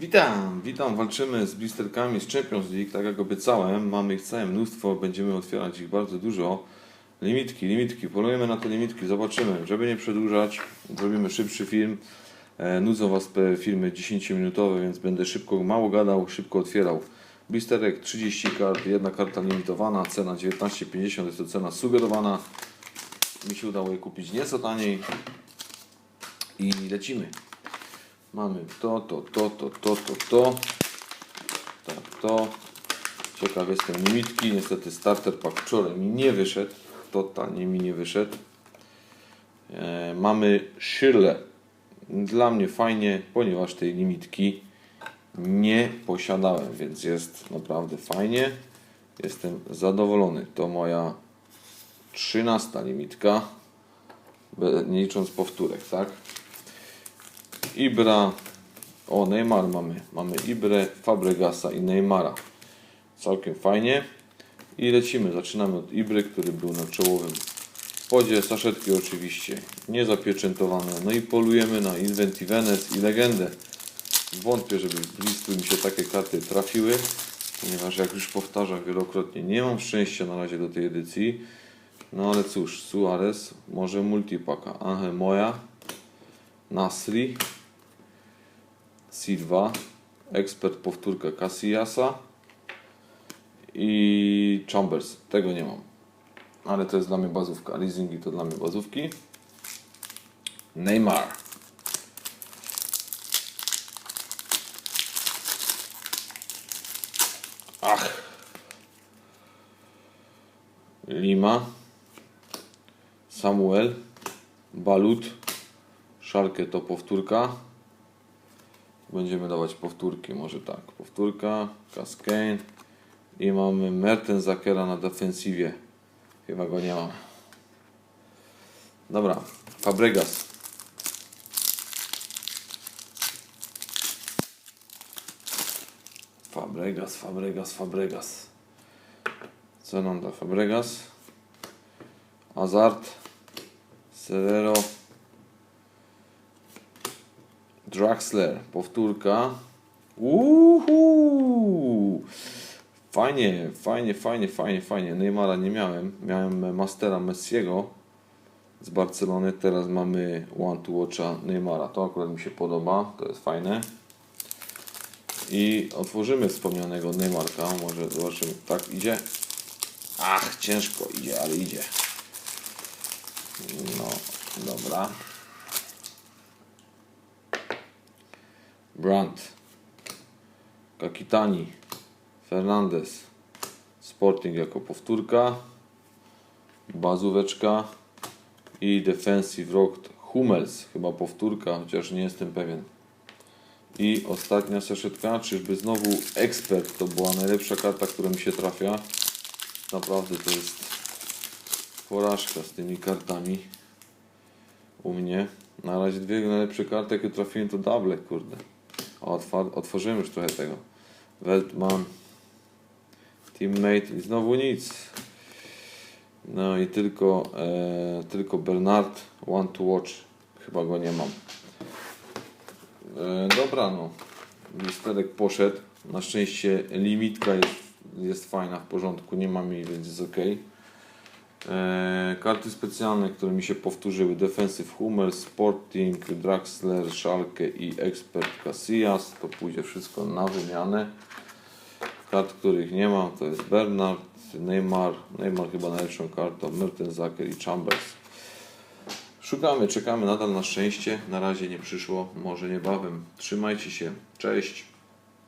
Witam, witam, walczymy z blisterkami z Champions League, tak jak obiecałem, mamy ich całe mnóstwo, będziemy otwierać ich bardzo dużo. Limitki, limitki, polujemy na te limitki, zobaczymy, żeby nie przedłużać, zrobimy szybszy film. E, nudzą Was filmy 10-minutowe, więc będę szybko, mało gadał, szybko otwierał. Blisterek 30 kart, jedna karta limitowana, cena 19,50, jest to cena sugerowana. Mi się udało je kupić nieco taniej i lecimy. Mamy to, to, to, to, to, to, to. Tak, to. Ciekaw jestem limitki. Niestety starter pack wczoraj mi nie wyszedł. Totalnie mi nie wyszedł. E, mamy Shirley. Dla mnie fajnie, ponieważ tej limitki nie posiadałem, więc jest naprawdę fajnie. Jestem zadowolony. To moja 13 limitka. Nie licząc powtórek, tak? Ibra, o Neymar mamy, mamy Ibrę, Fabregasa i Neymara. Całkiem fajnie. I lecimy, zaczynamy od Ibry, który był na czołowym spodzie, saszetki oczywiście niezapieczętowane. No i polujemy na Inventivenes i Legendę. Wątpię, żeby listu mi się takie karty trafiły, ponieważ jak już powtarzam wielokrotnie, nie mam szczęścia na razie do tej edycji. No ale cóż, Suarez, może multipaka, Angel Moja, Nasri, Silva, ekspert powtórka Casillasa i Chambers. Tego nie mam. Ale to jest dla mnie bazówka. Leasingi to dla mnie bazówki. Neymar. Ach. Lima. Samuel. Balut. Szalkę to powtórka. Będziemy dawać powtórki, może tak. Powtórka, Cascane i mamy Mertensakera na defensywie. Chyba go nie mam. Dobra, Fabregas. Fabregas, Fabregas, Fabregas. Co nam da Fabregas? Hazard, Serrero, Draxler, powtórka. Uhu! Fajnie, fajnie, fajnie, fajnie, fajnie. Neymara nie miałem. Miałem Mastera Messiego z Barcelony. Teraz mamy One to Watcha Neymara. To akurat mi się podoba. To jest fajne. I otworzymy wspomnianego Neymarka. Może zobaczymy. Tak idzie. Ach, ciężko idzie, ale idzie. No, dobra. Brandt, Kakitani, Fernandez, Sporting jako powtórka, bazóweczka i Defensive Rock Hummels, chyba powtórka, chociaż nie jestem pewien. I ostatnia saszetka, czyżby znowu ekspert, to była najlepsza karta, która mi się trafia. Naprawdę to jest porażka z tymi kartami u mnie. Na razie dwie najlepsze karty, jakie trafiłem to double, kurde. O, otwa- otworzymy już trochę tego. Weltman, teammate i znowu nic. No i tylko, e, tylko Bernard, one to watch. Chyba go nie mam. E, dobra, no. Listerek poszedł. Na szczęście limitka jest, jest fajna, w porządku. Nie mam jej, więc jest ok. E, karty specjalne, które mi się powtórzyły. Defensive Hummer, Sporting, Draxler, Schalke i Expert Casillas. To pójdzie wszystko na wymianę. Kart, których nie mam, to jest Bernard, Neymar. Neymar chyba najlepszą kartą, Mertensacker i Chambers. Szukamy, czekamy nadal na szczęście. Na razie nie przyszło, może niebawem. Trzymajcie się. Cześć.